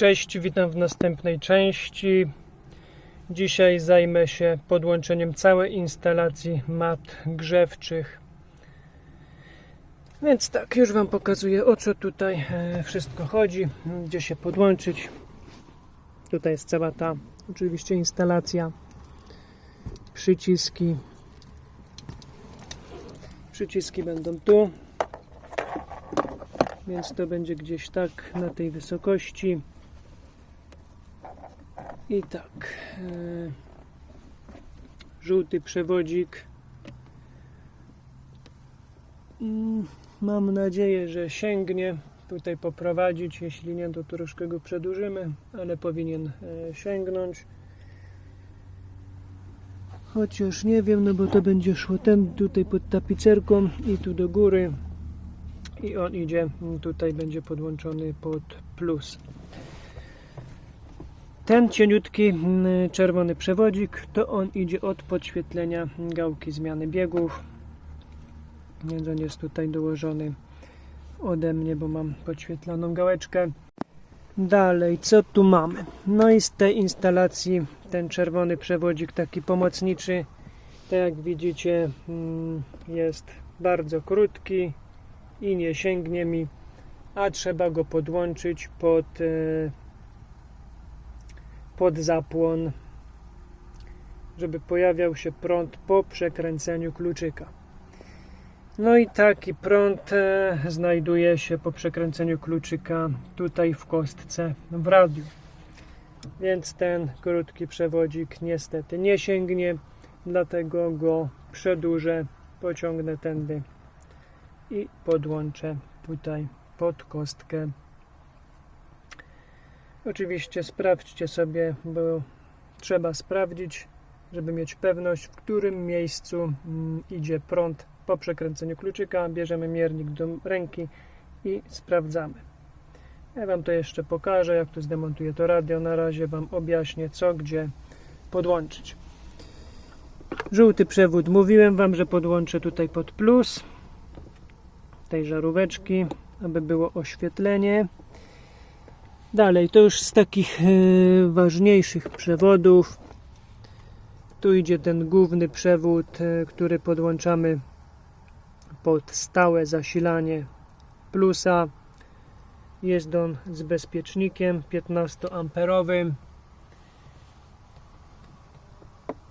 Cześć, witam w następnej części. Dzisiaj zajmę się podłączeniem całej instalacji mat grzewczych. Więc tak, już Wam pokazuję o co tutaj e, wszystko chodzi, gdzie się podłączyć. Tutaj jest cała ta oczywiście instalacja, przyciski. Przyciski będą tu, więc to będzie gdzieś tak na tej wysokości. I tak. e, Żółty przewodzik. Mm, Mam nadzieję, że sięgnie tutaj poprowadzić. Jeśli nie, to troszkę go przedłużymy, ale powinien e, sięgnąć. Chociaż nie wiem, no bo to będzie szło ten tutaj pod tapicerką i tu do góry. I on idzie, mm, tutaj będzie podłączony pod plus. Ten cieniutki mm, czerwony przewodzik to on idzie od podświetlenia gałki zmiany biegów. Więc on jest tutaj dołożony ode mnie, bo mam podświetloną gałeczkę. Dalej, co tu mamy? No i z tej instalacji ten czerwony przewodzik taki pomocniczy, tak jak widzicie, mm, jest bardzo krótki i nie sięgnie mi, a trzeba go podłączyć pod, e, pod zapłon, żeby pojawiał się prąd po przekręceniu kluczyka. No i taki prąd e, znajduje się po przekręceniu kluczyka tutaj w kostce w radiu. Więc ten krótki przewodzik niestety nie sięgnie, dlatego go przedłużę, pociągnę tędy i podłączę tutaj pod kostkę. Oczywiście sprawdźcie sobie, bo trzeba sprawdzić, żeby mieć pewność, w którym miejscu mm, idzie prąd po przekręceniu kluczyka. Bierzemy miernik do ręki i sprawdzamy. Ja Wam to jeszcze pokażę, jak tu zdemontuję to radio. Na razie Wam objaśnię, co gdzie podłączyć. Żółty przewód. Mówiłem Wam, że podłączę tutaj pod plus tej żaróweczki, aby było oświetlenie. Dalej, to już z takich e, ważniejszych przewodów. Tu idzie ten główny przewód, e, który podłączamy pod stałe zasilanie plusa. Jest on z bezpiecznikiem 15 amperowym.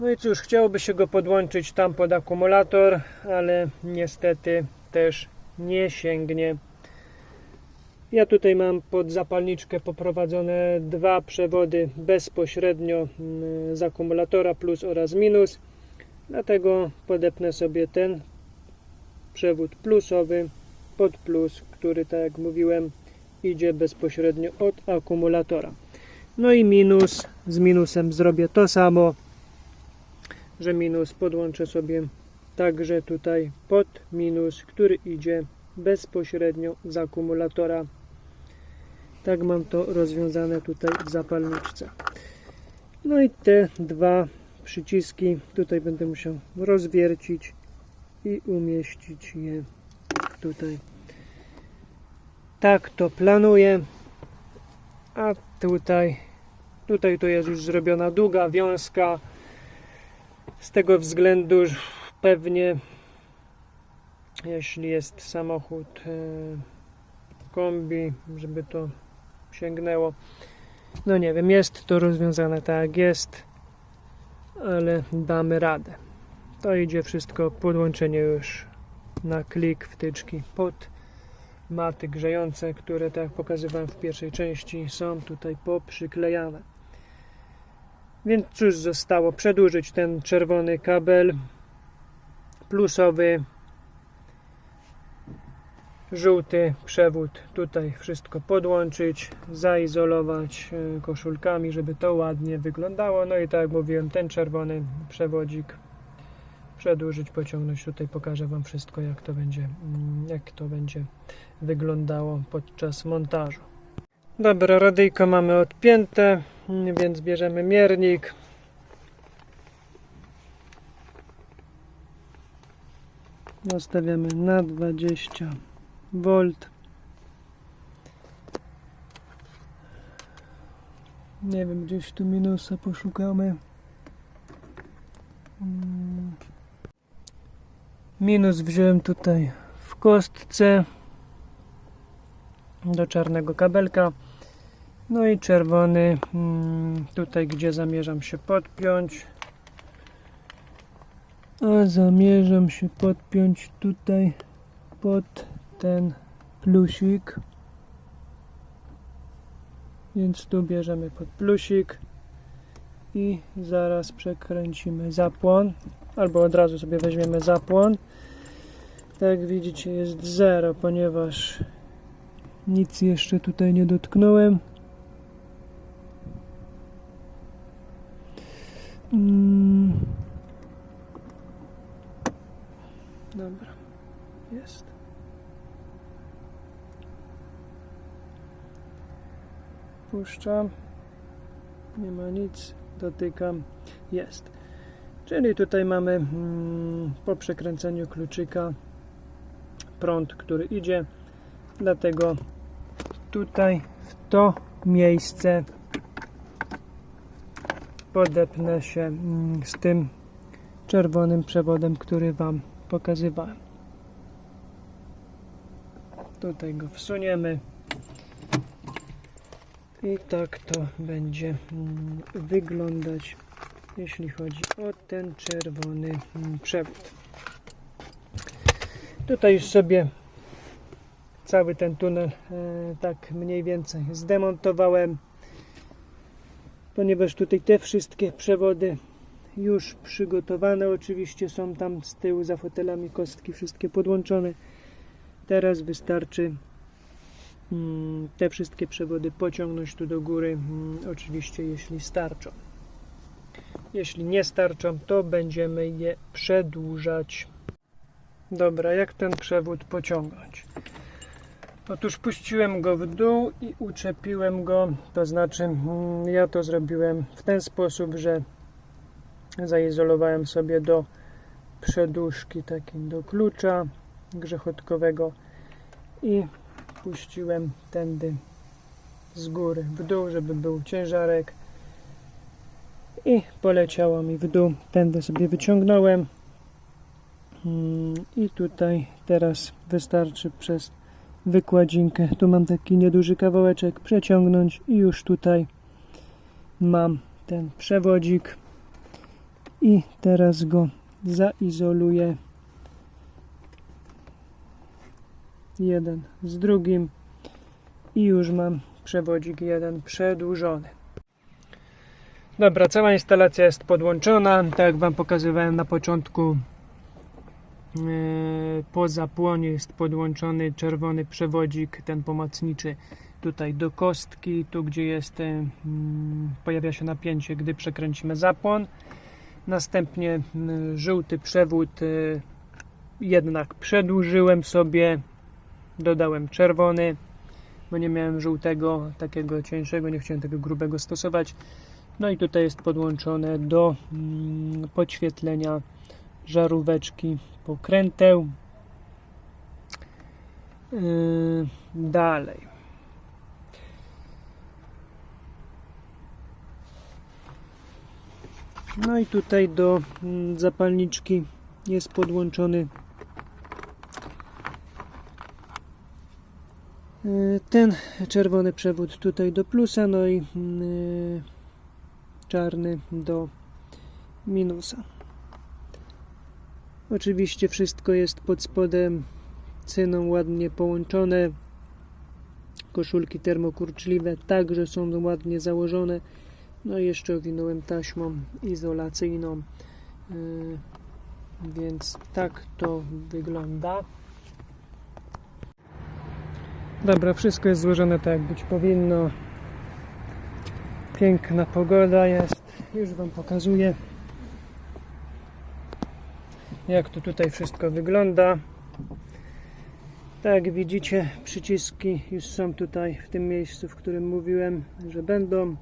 No i cóż, chciałoby się go podłączyć tam pod akumulator, ale niestety też nie sięgnie. Ja tutaj mam pod zapalniczkę poprowadzone dwa przewody bezpośrednio mm, z akumulatora plus oraz minus. Dlatego podepnę sobie ten przewód plusowy pod plus, który tak jak mówiłem idzie bezpośrednio od akumulatora. No i minus, z minusem zrobię to samo, że minus podłączę sobie także tutaj pod minus, który idzie bezpośrednio z akumulatora. Tak mam to rozwiązane tutaj w zapalniczce. No i te dwa przyciski tutaj będę musiał rozwiercić i umieścić je tutaj. Tak to planuję. A tutaj tutaj to jest już zrobiona długa wiązka. Z tego względu że pewnie jeśli jest samochód e, kombi, żeby to sięgnęło. No nie wiem, jest to rozwiązane tak jest, ale damy radę. To idzie wszystko, podłączenie już na klik wtyczki pod maty grzejące, które tak jak pokazywałem w pierwszej części są tutaj poprzyklejane. Więc cóż zostało? Przedłużyć ten czerwony kabel plusowy żółty przewód tutaj wszystko podłączyć, zaizolować e, koszulkami, żeby to ładnie wyglądało. No i tak jak mówiłem, ten czerwony przewodzik przedłużyć, pociągnąć. Tutaj pokażę Wam wszystko, jak to będzie, mm, jak to będzie wyglądało podczas montażu. Dobra, radyjko mamy odpięte, mm, więc bierzemy miernik. Nastawiamy na 20 volt. Nie wiem, gdzieś tu minusa poszukamy. Mm. Minus wziąłem tutaj w kostce do czarnego kabelka. No i czerwony mm, tutaj, gdzie zamierzam się podpiąć. A zamierzam się podpiąć tutaj pod ten plusik. Więc tu bierzemy pod plusik i zaraz przekręcimy zapłon. Albo od razu sobie weźmiemy zapłon. Tak jak widzicie jest 0, ponieważ nic jeszcze tutaj nie dotknąłem. Mm. Dobra, jest. Puszczam. Nie ma nic. Dotykam. Jest. Czyli tutaj mamy mm, po przekręceniu kluczyka prąd, który idzie. Dlatego tutaj w to miejsce podepnę się mm, z tym czerwonym przewodem, który Wam pokazywałem. Tutaj go wsuniemy i tak to będzie mm, wyglądać, jeśli chodzi o ten czerwony mm, przewód. Tutaj już sobie cały ten tunel e, tak mniej więcej zdemontowałem, ponieważ tutaj te wszystkie przewody już przygotowane oczywiście są tam z tyłu za fotelami kostki wszystkie podłączone. Teraz wystarczy te wszystkie przewody pociągnąć tu do góry, mm, oczywiście jeśli starczą. Jeśli nie starczą, to będziemy je przedłużać. Dobra, jak ten przewód pociągnąć? Otóż puściłem go w dół i uczepiłem go, to znaczy mm, ja to zrobiłem w ten sposób, że zaizolowałem sobie do przedłużki takiej do klucza grzechotkowego i puściłem tędy z góry w dół, żeby był ciężarek. I poleciało mi w dół, tędy sobie wyciągnąłem. Mm, i tutaj teraz wystarczy przez wykładzinkę. Tu mam taki nieduży kawałeczek przeciągnąć i już tutaj mam ten przewodzik. I teraz go zaizoluję jeden z drugim i już mam przewodzik jeden przedłużony. Dobra, cała instalacja jest podłączona. Tak jak Wam pokazywałem na początku e, po zapłonie jest podłączony czerwony przewodzik, ten pomocniczy tutaj do kostki, tu gdzie jest, e, pojawia się napięcie, gdy przekręcimy zapłon. Następnie żółty przewód e, jednak przedłużyłem sobie, dodałem czerwony, bo nie miałem żółtego, takiego cieńszego, nie chciałem tego grubego stosować. No i tutaj jest podłączone do mm, podświetlenia żaróweczki pokręteł. Yy, dalej. No i tutaj do mm, zapalniczki jest podłączony ten czerwony przewód tutaj do plusa, no i yy, czarny do minusa. Oczywiście wszystko jest pod spodem cyną ładnie połączone. Koszulki termokurczliwe także są ładnie założone. No i jeszcze owinąłem taśmą izolacyjną. Yy, więc tak to wygląda. Dobra, wszystko jest złożone tak jak być powinno. Piękna pogoda jest. Już Wam pokazuję jak to tutaj wszystko wygląda. Tak jak widzicie, przyciski już są tutaj w tym miejscu, w którym mówiłem, że będą.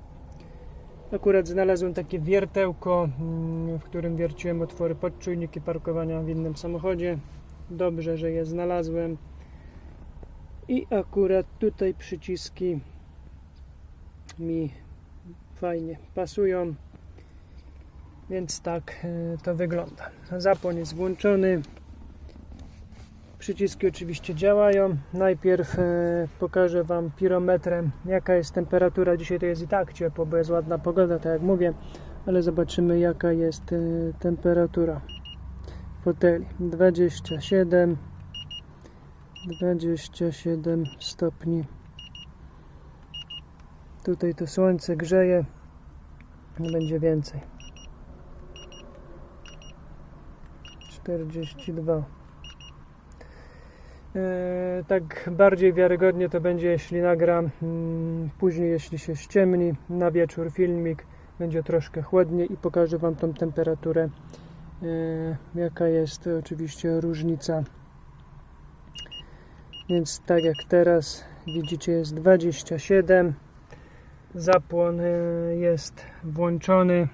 Akurat znalazłem takie wiertełko, mm, w którym wierciłem otwory podczujniki parkowania w innym samochodzie. Dobrze, że je znalazłem. I akurat tutaj przyciski mi fajnie pasują. Więc tak e, to wygląda. Zapłon jest włączony. Przyciski oczywiście działają. Najpierw e, pokażę Wam pirometrem, jaka jest temperatura. Dzisiaj to jest i tak ciepło, bo jest ładna pogoda, tak jak mówię, ale zobaczymy, jaka jest e, temperatura foteli. 27 27 stopni. Tutaj to słońce grzeje, będzie więcej. 42. E, tak bardziej wiarygodnie to będzie, jeśli nagram mm, później, jeśli się ściemni, na wieczór filmik, będzie troszkę chłodniej i pokażę Wam tą temperaturę, e, jaka jest oczywiście różnica. Więc tak jak teraz widzicie jest 27, zapłon e, jest włączony.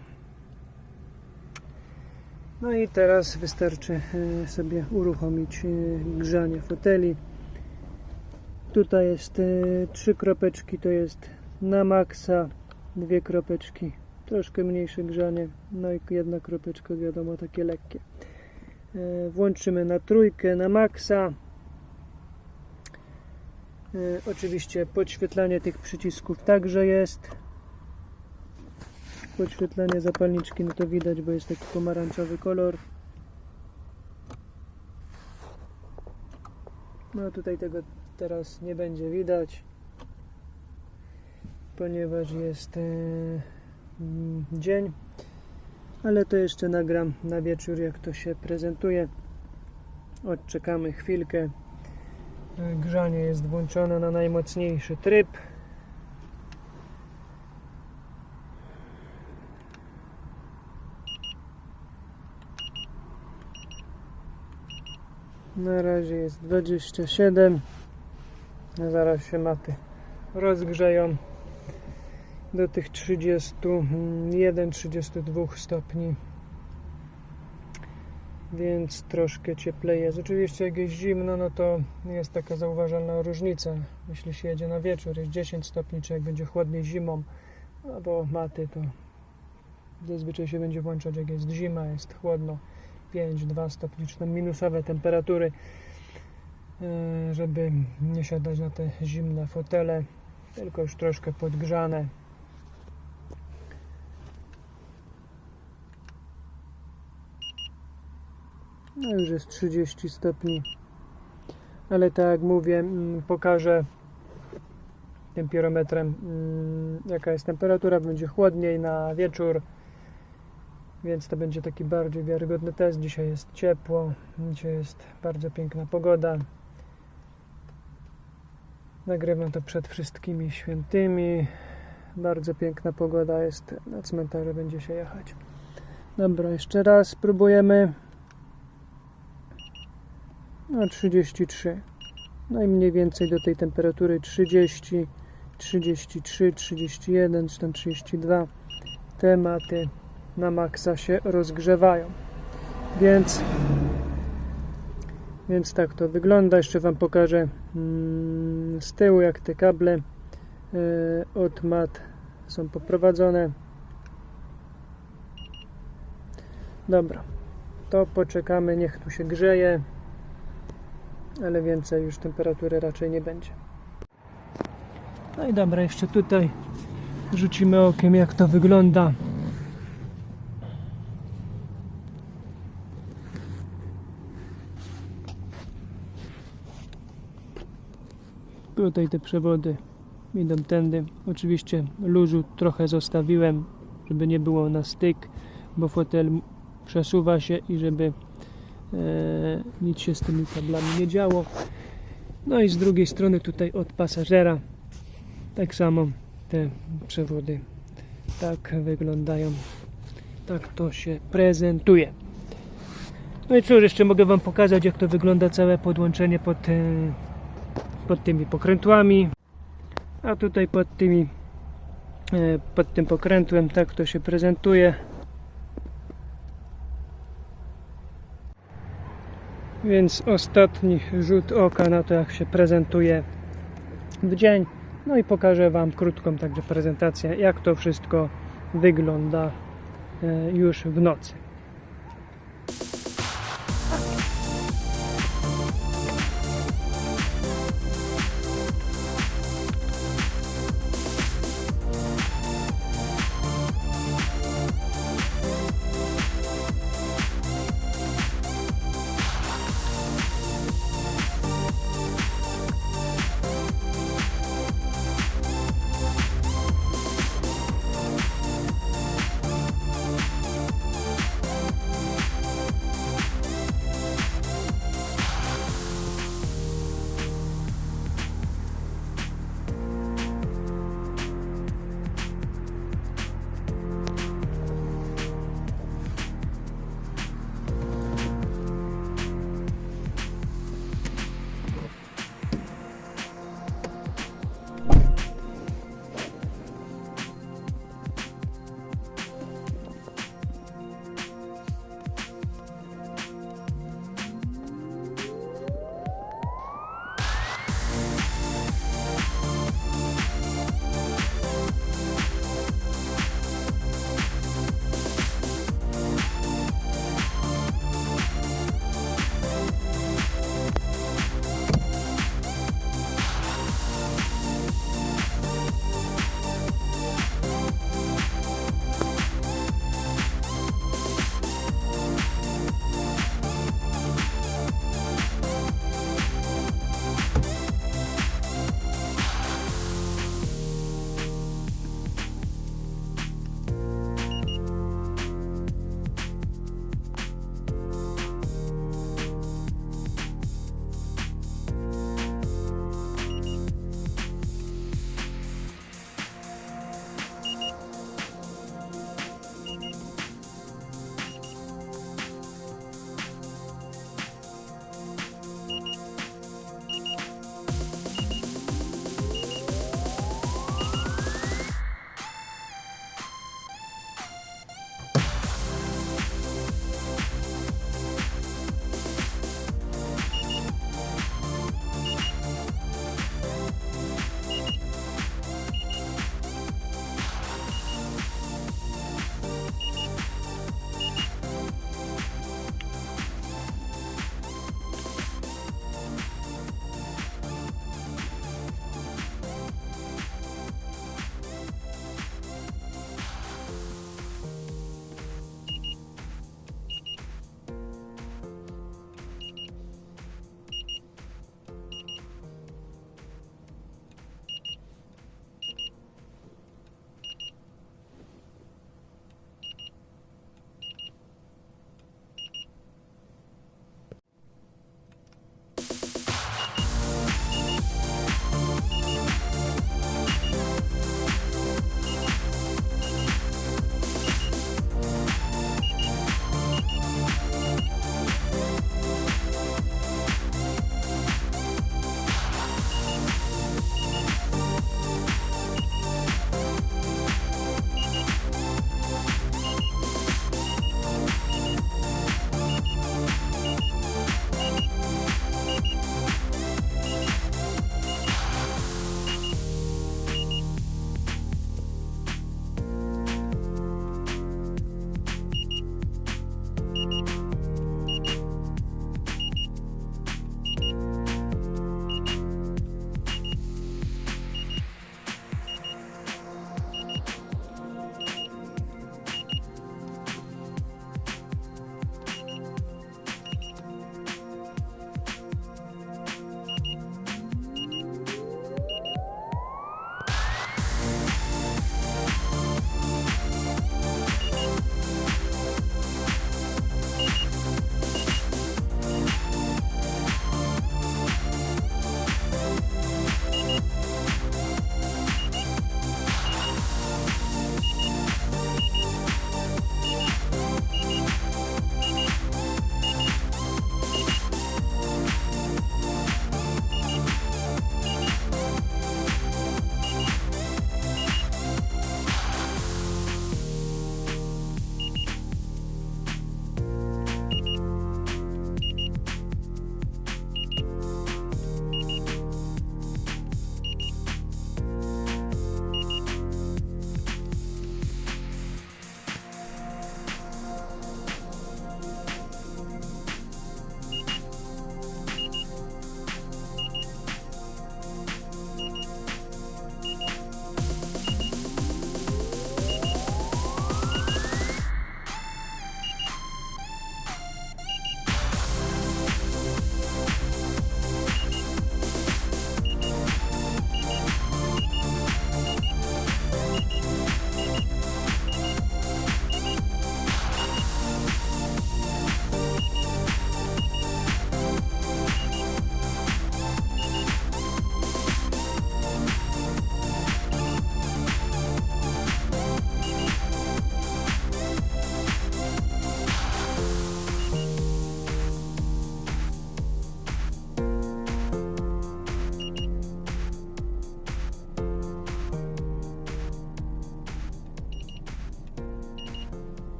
No i teraz wystarczy e, sobie uruchomić e, grzanie foteli. Tutaj jest trzy kropeczki, to jest na maksa, dwie kropeczki, troszkę mniejsze grzanie, no i jedna kropeczka, wiadomo, takie lekkie. Włączymy na trójkę, na maksa. E, Oczywiście podświetlanie tych przycisków także jest. Podświetlanie zapalniczki, no to widać, bo jest taki pomarańczowy kolor. No tutaj tego teraz nie będzie widać, ponieważ jest e, mm, dzień, ale to jeszcze nagram na wieczór, jak to się prezentuje. Odczekamy chwilkę. Grzanie jest włączone na najmocniejszy tryb. Na razie jest 27. A zaraz się maty rozgrzeją do tych 31-32 stopni. Więc troszkę cieplej jest. Oczywiście jak jest zimno, no to jest taka zauważalna różnica. Jeśli się jedzie na wieczór, jest 10 stopni, czy jak będzie chłodniej zimą, albo maty, to zazwyczaj się będzie włączać jak jest zima, jest chłodno. 5-2 stopni, czy tam minusowe temperatury, e, żeby nie siadać na te zimne fotele, tylko już troszkę podgrzane. No już jest 30 stopni, ale tak jak mówię, mm, pokażę tym pirometrem mm, jaka jest temperatura, będzie chłodniej na wieczór więc to będzie taki bardziej wiarygodny test. Dzisiaj jest ciepło, dzisiaj jest bardzo piękna pogoda. Nagrywam to przed wszystkimi świętymi. Bardzo piękna pogoda jest. Na cmentarze będzie się jechać. Dobra, jeszcze raz spróbujemy. No 33. No i mniej więcej do tej temperatury 30, 33, 31 czy tam 32 tematy na maksa się rozgrzewają. Więc, więc tak to wygląda. Jeszcze Wam pokażę mm, z tyłu, jak te kable e, od mat są poprowadzone. Dobra, to poczekamy, niech tu się grzeje, ale więcej już temperatury raczej nie będzie. No i dobra, jeszcze tutaj rzucimy okiem, jak to wygląda. Tutaj te przewody idą tędy. Oczywiście luzu trochę zostawiłem, żeby nie było na styk, bo fotel przesuwa się i żeby nic się z tymi kablami nie działo. No i z drugiej strony tutaj od pasażera tak samo te przewody tak wyglądają. Tak to się prezentuje. No i cóż, jeszcze mogę Wam pokazać jak to wygląda całe podłączenie pod e, pod tymi pokrętłami a tutaj pod tymi e, pod tym pokrętłem tak to się prezentuje więc ostatni rzut oka na to jak się prezentuje w dzień No i pokażę Wam krótką także prezentację, jak to wszystko wygląda e, już w nocy.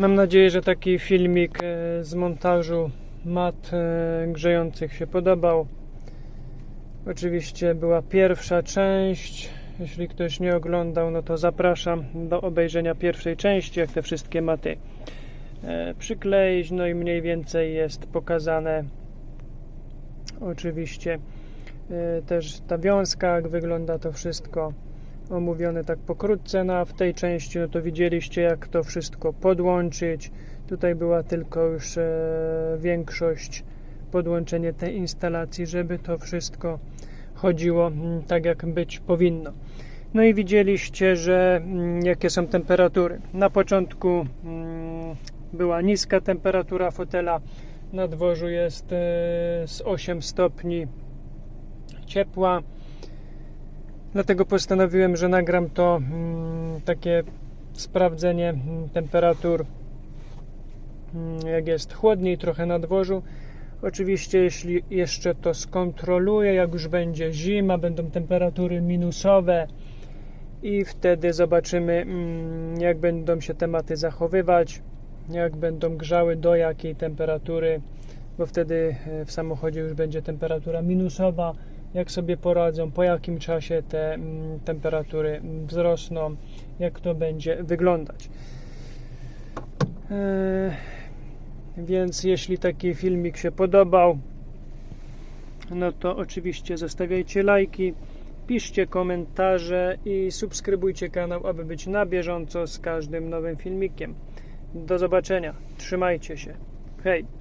Mam nadzieję, że taki filmik e, z montażu mat e, grzejących się podobał. Oczywiście była pierwsza część. Jeśli ktoś nie oglądał, no to zapraszam do obejrzenia pierwszej części, jak te wszystkie maty e, przykleić. No i mniej więcej jest pokazane oczywiście też ta wiązka, jak wygląda to wszystko omówione tak pokrótce, no a w tej części no to widzieliście jak to wszystko podłączyć. Tutaj była tylko już e, większość podłączenie tej instalacji, żeby to wszystko chodziło mm, tak jak być powinno. No i widzieliście, że mm, jakie są temperatury. Na początku mm, była niska temperatura fotela, na dworzu jest e, z 8 stopni ciepła. Dlatego postanowiłem, że nagram to mm, takie sprawdzenie mm, temperatur, mm, jak jest chłodniej trochę na dworzu. Oczywiście, jeśli jeszcze to skontroluję, jak już będzie zima, będą temperatury minusowe i wtedy zobaczymy, jak będą się tematy zachowywać, jak będą grzały, do jakiej temperatury, bo wtedy e, w samochodzie już będzie temperatura minusowa. Jak sobie poradzą, po jakim czasie te mm, temperatury mm, wzrosną, jak to będzie wyglądać. Eee, więc jeśli taki filmik się podobał, no to oczywiście zostawiajcie lajki, piszcie komentarze i subskrybujcie kanał, aby być na bieżąco z każdym nowym filmikiem. Do zobaczenia. Trzymajcie się. Hej!